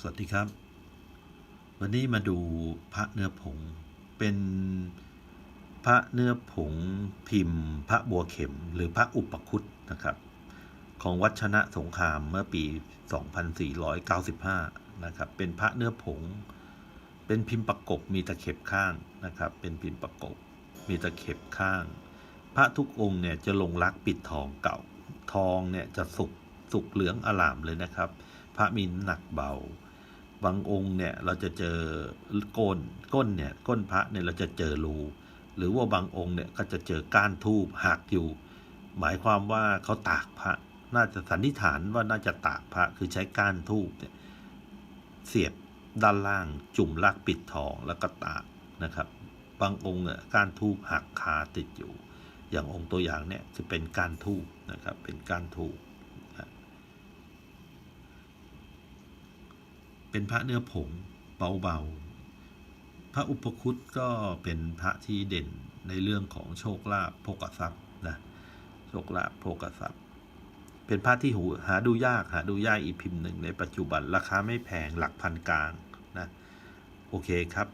สวัสดีครับ วันนี้มาดูพระเนื้อผง เป็นพระเนื้อผงพิมพ์ พระบัวเข็ม หรือพระอุปคุตนะครับ ของวัชนะสงครามเมื่อปี 2495 นะครับ เป็นพระเนื้อผง เป็นพิมพ์ประกบมีตะเข็บข้างนะครับ เป็นพิมพ์ประกบมีตะเข็บข้าง พระทุกองค์เนี่ยจะลงรักปิดทองเก่า ทองเนี่ยจะสุกสุกเหลืองอลามเลยนะครับ พระมีหนักเบา บางองค์เนี่ยเราจะเจอก้นก้นเนี่ยก้นพระเนี่ยเราจะเจอรูหรือว่าบางองค์เนี่ยก็จะเจอก้านทูบหักอยู่ หมายความว่าเขาตากพระ น่าจะสันนิษฐานว่าน่าจะตากพระคือใช้ก้านทูบเนี่ยเสียบด้านล่างจุ่มลักปิดทองแล้วก็ตากนะครับ บางองค์เนี่ยก้านทูบหักคาติดอยู่ อย่างองค์ตัวอย่างเนี่ยจะเป็นก้านทูบนะครับเป็นก้านทูบ เป็นพระเนื้อผงเบาๆ พระอุปคุตก็เป็นพระที่เด่นในเรื่องของโชคลาภโภกทรัพย์นะโชคลาภโภกทรัพย์ เป็นพระที่หูหาดูยากหาดูยากอีกพิมพ์หนึ่งในปัจจุบันราคาไม่แพงหลักพันกลางนะโอเคครับ